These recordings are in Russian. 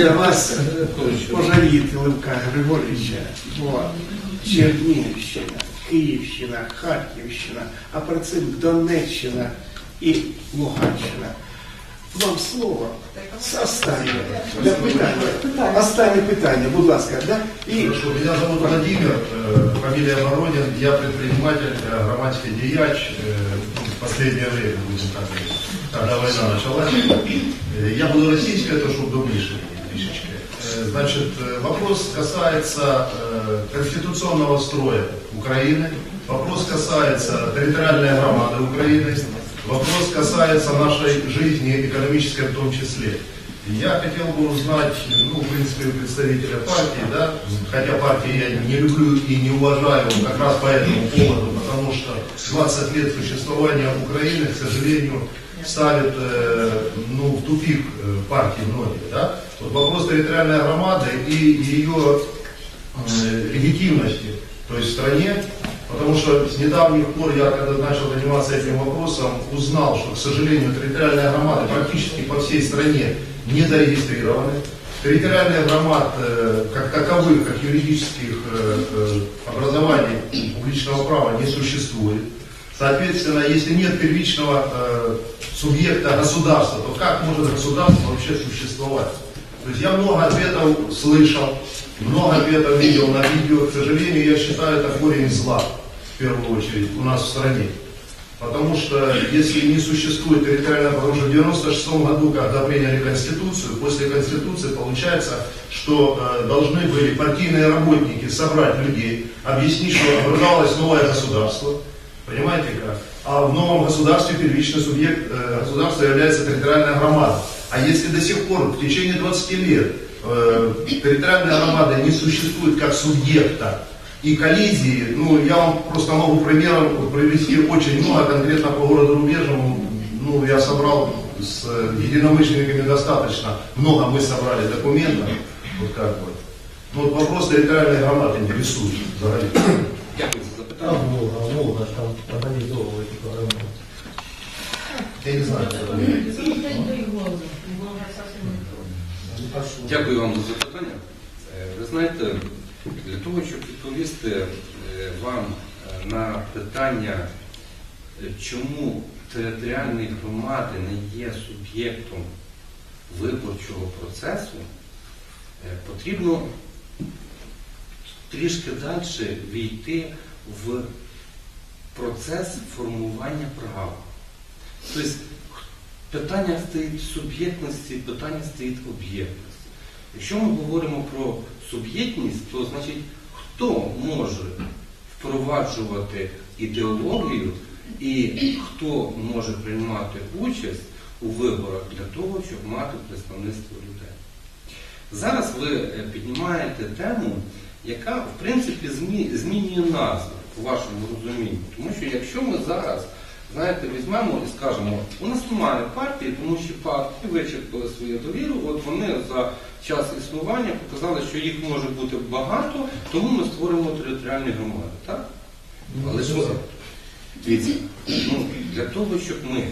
Для вас пожаліти Левка Григоровича була Чернігівщина, Київщина, Харківщина, а про це Донеччина і Луганщина. Вам слово останнє для питання. Останнє питання, будь ласка, да? І Хорошо, меня зовут Владимир, э, фамилия Воронин, я предприниматель, э, громадский деяч, э, ну, в последнее время, будем так говорить, когда война началась. Э, Я буду российский, это чтобы дублише трішечки. Э, Значит, э, вопрос касается э, конституционного строя Украины, вопрос касается территориальной громады Украины, вопрос касается нашей жизни, экономической в том числе. Я хотел бы узнать, ну, в принципе, представителя партии, да, хотя партии я не люблю и не уважаю как раз по этому поводу, потому что 20 лет существования Украины, к сожалению, ставит э, ну, в тупик э, партии многие. Да? Вот вопрос территориальной громады и ее э, легитимности, то есть в стране, потому что с недавних пор я, когда начал заниматься этим вопросом, узнал, что, к сожалению, территориальные громады практически по всей стране не зарегистрированы. Территориальных громад как таковых, как юридических образований публичного права не существует. Соответственно, если нет первичного э, субъекта государства, то как может государство вообще существовать? То есть я много ответов слышал, много ответов видел на видео. К сожалению, я считаю это корень зла, в первую очередь, у нас в стране. Потому что если не существует территориального, потому что в 96 году, когда приняли Конституцию, после Конституции получается, что э, должны были партийные работники собрать людей, объяснить, что образовалось новое государство, понимаете как? А в новом государстве первичный субъект э, государства является территориальная громада. А если до сих пор, в течение 20 лет, э, территориальная громада не существует как субъекта, и коллизии, ну, я вам просто могу примером привести очень много, конкретно по городу Рубежному, ну, я собрал с э, единомышленниками достаточно, много мы собрали документов, вот как бы. Ну, вот вопрос территориальной громады интересует взагалі. Дякую запитання. Волга, Волга там организовывает программу. Я не знаю. Дякую вам за запитання. Е, Ви знаєте, для того, щоб відповісти е, вам е, на питання, чому територіальні громади не є суб'єктом виборчого процесу, потрібно трішки далі війти в процес формування права. Тобто питання стоїть суб'єктності, питання стоїть об'єктності. Якщо ми говоримо про суб'єктність, то значить хто може впроваджувати ідеологію і хто може приймати участь у виборах для того, щоб мати представництво людей. Зараз ви е, піднімаєте тему, яка в принципі змінює назву у вашому розумінні. Тому що якщо ми зараз, знаєте, візьмемо і скажемо, у нас немає партії, тому що партії вичерпали свою довіру, от вони за час існування показали, що їх може бути багато, тому ми створимо територіальні громади. Так? Але ми- Дивіться, ну, для того, щоб ми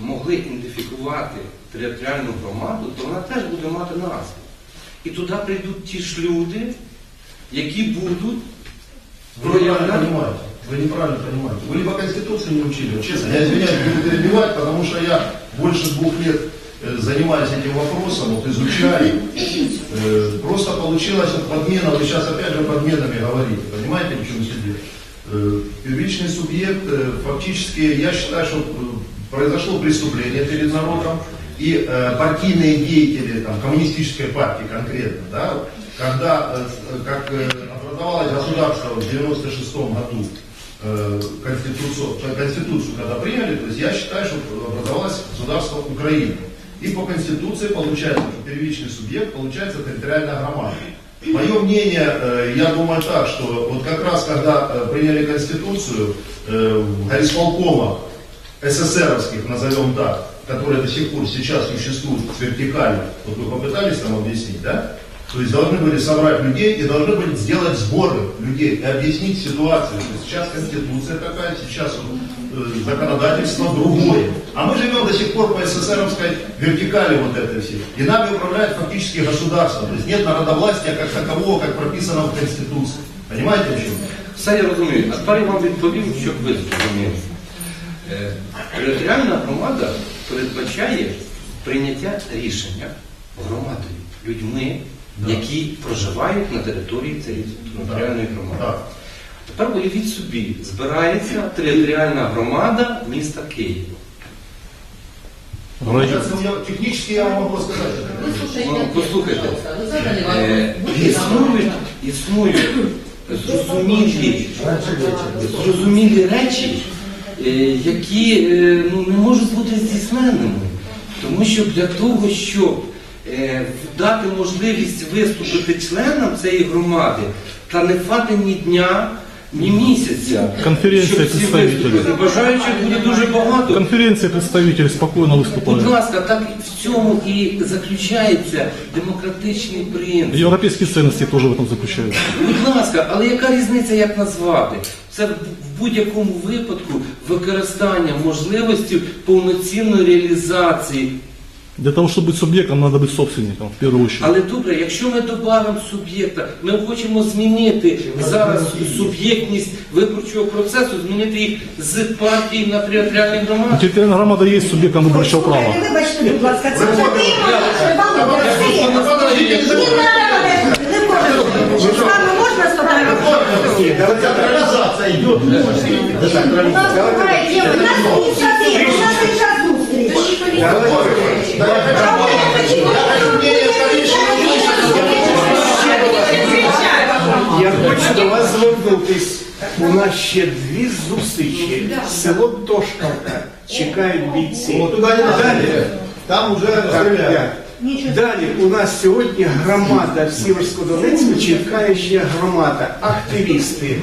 могли ідентифікувати територіальну громаду, то вона теж буде мати назву. І туди прийдуть ті ж люди, які будуть Вы неправильно проявляти. понимаете. Вы неправильно понимаете. Вы либо Конституцию не учили, вот честно. Я извиняюсь, буду перебивать, потому что я больше двух лет э, занимаюсь этим вопросом, вот изучаю. Э, Просто получилась вот подмена, вы сейчас опять же подменами говорите, понимаете, в чем сидит? Первичный субъект, э, фактически, я считаю, что э, произошло преступление перед народом, и э, партийные деятели, там, коммунистической партии конкретно, да, когда, э, как э, образовалось государство в 96 году, э, конституцию, конституцию когда приняли, то есть я считаю, что образовалось государство Украины. И по конституции получается, что первичный субъект получается территориальная громада. Мое мнение, я думаю так, что вот как раз когда приняли конституцию, в горисполкомах СССРовских, назовем так, которые до сих пор сейчас существуют вертикально, вот вы попытались там объяснить, да? То есть должны были собрать людей и должны были сделать сборы людей и объяснить ситуацию. То есть сейчас конституция такая, сейчас вот, э, законодательство другое. А мы живем до сих пор по СССРовской вертикали вот этой всей. И нами управляет фактически государство. То есть нет народовластия как такового, как прописано в Конституции. Понимаете, о чем? Все я розумію. А тепер я вам відповім, щоб ви зрозуміли. Е, Територіальна громада передбачає прийняття рішення громадою, людьми, Да. Які проживають на території цієї територіальної громади. Тепер уявіть собі, збирається територіальна громада міста Києва. Я- технически я вам могу сказать. Ну, послухайте, е, існують, існують зрозумілі, зрозумілі речі, е, які е, ну, не можуть бути здійсненими. Тому що для того, щоб дати можливість виступити членам цієї громади, та не фати ні дня, ні місяця. Конференція виступили. Бажаючих буде дуже багато. Конференция представителей спокойно Будь ласка, так в цьому і заключається демократичний принцип. Европейские ценности тоже в этом заключаются. Будь ласка, але яка різниця, як назвати? Це в будь-якому випадку використання можливості повноцінної реалізації. Для того, чтобы быть субъектом, надо быть собственником, в первую очередь. Але добре, якщо ми додамо суб'єкта, ми хочемо змінити зараз суб'єктність виборчого процесу, змінити їх з партії на територіальні громади. Территориальная громада есть субъектом выборчего права. Вибачте, будь ласка, це вже Володя, Подождите, не Не треба, не можна. З вами можна сфотографувати? Централизация идет. У нас буває, є, у нас ініціатива, у нас інша зустріч. Я хочу, до вас звернутись. У нас ще дві зустрічі. Село Тошкавка. Чекають бійці. Не надо. Там стреляют. так. Далі у нас сьогодні громада в Сіверсько-Донецьку чекає ще громада, активісти.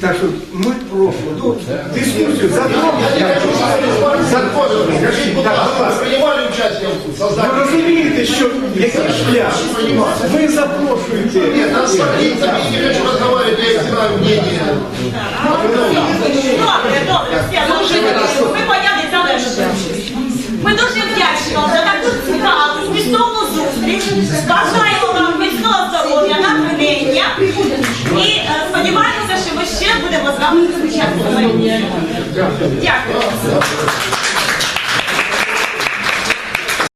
Так що ми прошу, ну, дискусію запрошуємо. Запрошуємо. Скажите, будь Так, ласка, будь ласка. вы принимали участие в Ви создании? розумієте, що який шлях? Ви запрошуєте. Нет, надо смотреть, я не хочу разговаривать, я знаю мнение. Добре, добре, все, дуже ми поняли залежно. Ми дуже вдячні вам за таку цікаву, 价格